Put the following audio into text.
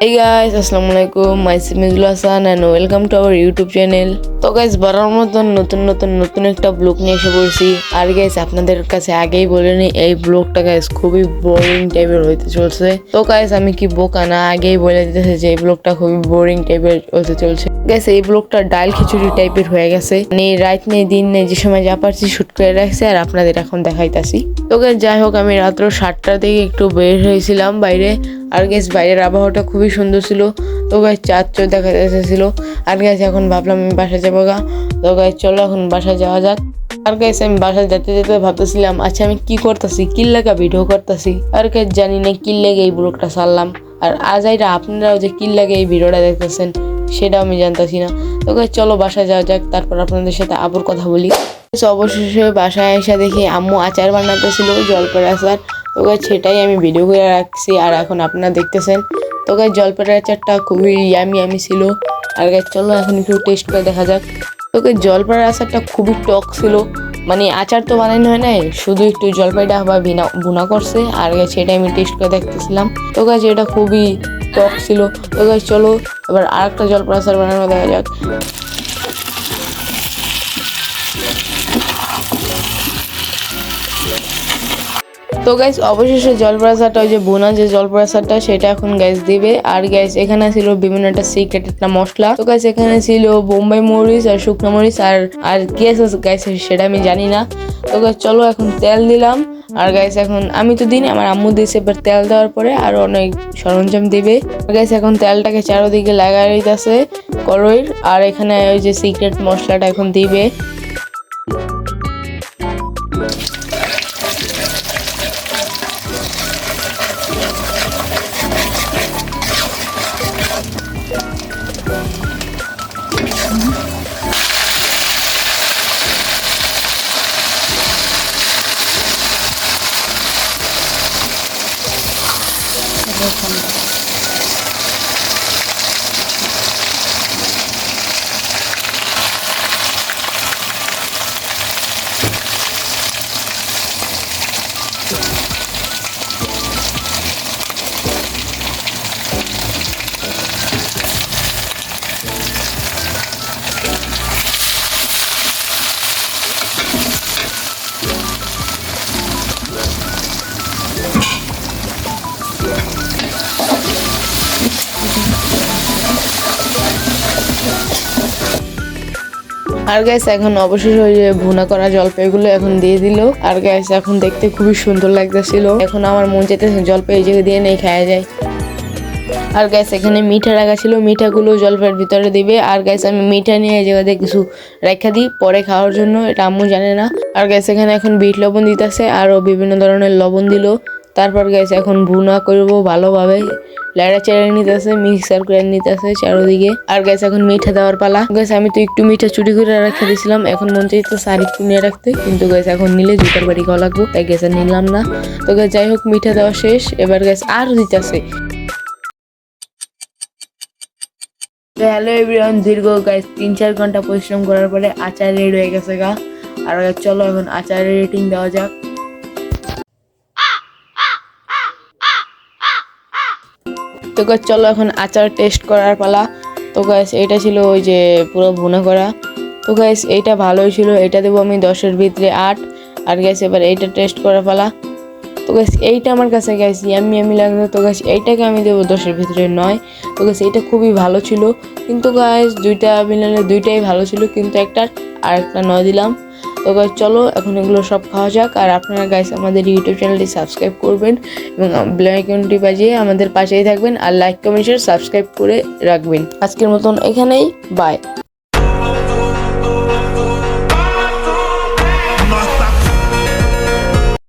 Hey guys, আসসালামু আলাইকুম my Simijul Hasan and welcome to our YouTube channel তো guys বরার মতন নতুন নতুন নতুন একটা ব্লগ নিয়ে এসে পড়ছি। আর গাইস আপনাদের কাছে আগেই বলে নিই এই ব্লগটা গাইস খুবই বোরিং টাইপের হইতে চলছে। তো গাইস আমি কি বোকা না আগেই বলে দিতেছে যে এই ব্লগটা খুবই বোরিং টাইপের হতে চলছে। গাইস এই ব্লগটা ডাল খিচুড়ি টাইপের হয়ে গেছে। মানে রাত নেই, দিন নেই, যে সময় যা পারছি শুট করে রাখছি আর আপনাদের এখন দেখাইতাছি। তো গাইস যাই হোক, আমি রাত্র সাতটার দিকে একটু বের হয়েছিলাম বাইরে। আর গেছ বাইরের আবহাওয়াটা খুবই সুন্দর ছিল। তো গাছ চার চোর দেখা যাচ্ছিল আর গাছ এখন ভাবলাম আমি বাসা যাব গা। তো গাছ চলো এখন বাসা যাওয়া যাক। আর গাছ আমি বাসা যেতে যেতে ভাবতেছিলাম আচ্ছা আমি কি করতেছি? কি লেগা ভিডিও করতেছি। আর গাছ জানি না কি লেগে এই ব্লগটা সারলাম আর আজ আইরা আপনারাও যে কি লাগে এই ভিডিওটা দেখতেছেন। সেটাও আমি জানতাছি না। তো চলো বাসায় যাওয়া যাক, তারপর আপনাদের সাথে আবার কথা বলি। অবশেষে বাসায় এসে দেখি আম্মু আচার বানাতেছিল জলপাই আচার। তো সেটাই আমি ভিডিও করে রাখছি, আর এখন আপনারা দেখতেছেন। তো গাছ জলপাই আচারটা খুবই ইয়ামি ইয়ামি ছিল। আর গাছ চলো এখন একটু টেস্ট করে দেখা যাক। তো গাছ আচারটা খুবই টক ছিল। মানে আচার তো বানানো হয় নাই, শুধু একটু জলপাইটা আবার ভিনা, ভুনা করছে। আর গাছ সেটা আমি টেস্ট করে দেখতেছিলাম। তো গাছ এটা খুবই টক ছিল। তো গাছ চলো এবার আরেকটা জলপাই আচার বানানো দেখা যাক। তো গাইস অবশেষে জলপ্রাসাদটা ওই যে বোনা যে জলপ্রাসাদটা সেটা এখন গ্যাস দিবে। আর গ্যাস এখানে ছিল বিভিন্ন একটা সিক্রেট একটা মশলা। তো গাইস এখানে ছিল বোম্বাই মরিচ আর শুকনো মরিচ আর আর কি আছে গাইস সেটা আমি জানি না। তো গাইস চলো এখন তেল দিলাম। আর গাইস এখন আমি তো দিন আমার আম্মু দিয়েছে, এবার তেল দেওয়ার পরে আর অনেক সরঞ্জাম দিবে। গাইস এখন তেলটাকে চারোদিকে লাগাই দিতেছে কড়ইর, আর এখানে ওই যে সিক্রেট মশলাটা এখন দিবে। 될 텐데. আর গ্যাস এখন অবশেষে ওই যে ভুনা করা জলপাইগুলো এখন দিয়ে দিল। আর গ্যাস এখন দেখতে খুবই সুন্দর লাগতেছিল। এখন আমার মন চাইতেছে জলপাই জায়গা দিয়ে নেই খাওয়া যায়। আর গ্যাস এখানে মিঠা রাখা ছিল। মিঠাগুলো জলপাইয়ের ভিতরে দিবে। আর গ্যাস আমি মিঠা নিয়ে জায়গাতে কিছু রেখা দিই পরে খাওয়ার জন্য। এটা আম্মু জানে না। আর গ্যাস এখানে এখন বিট লবণ দিতেছে। আরও বিভিন্ন ধরনের লবণ দিল। তারপর গ্যাস এখন ভুনা করব ভালোভাবে। লাইড়া চেড়ে নিতেছে মিক্সার করে নিতেছে চারোদিকে। আর গ্যাস এখন মিঠা দেওয়ার পালা। গ্যাস আমি তো একটু মিঠা চুরি করে রেখে দিয়েছিলাম এখন মন চাইতেছে আর একটু নিয়ে রাখতে। কিন্তু গ্যাস এখন নিলে জুতার বাড়ি খাওয়া লাগবো, তাই গ্যাস নিলাম না। তো গ্যাস যাই হোক, মিঠা দেওয়া শেষ। এবার গ্যাস আর দিতেছে। হ্যালো এভরিওয়ান দীর্ঘ গাইস তিন চার ঘণ্টা পরিশ্রম করার পরে আচার রেডি হয়ে গেছে গা। আর চলো এখন আচারের রেটিং দেওয়া যাক। তো guys, চলো এখন আচার টেস্ট করার পালা। তো গাইস এটা ছিল ওই যে পুরো ভুনা করা। তো গাইস এইটা ভালোই ছিল এটা দেবো আমি দশের ভিতরে আট। আর গাইস এবার এইটা টেস্ট করার পালা। তো গাছ এইটা আমার কাছে গাছ ইয়ামি ইয়ামি লাগল। তো গাছ এইটাকে আমি দেবো দশের ভিতরে নয়। তো গাছ এইটা খুবই ভালো ছিল। কিন্তু গাছ দুইটা মিলালে দুইটাই ভালো ছিল কিন্তু একটা আর একটা নয় দিলাম। তো চলো এখন এগুলো সব খাওয়া যাক। আর আপনারা গাইস আমাদের ইউটিউব চ্যানেলটি সাবস্ক্রাইব করবেন এবং ব্ল্যাকটি বাজিয়ে আমাদের পাশেই থাকবেন। আর লাইক কমেন্ট সাবস্ক্রাইব করে রাখবেন। আজকের মতন এখানেই। বাই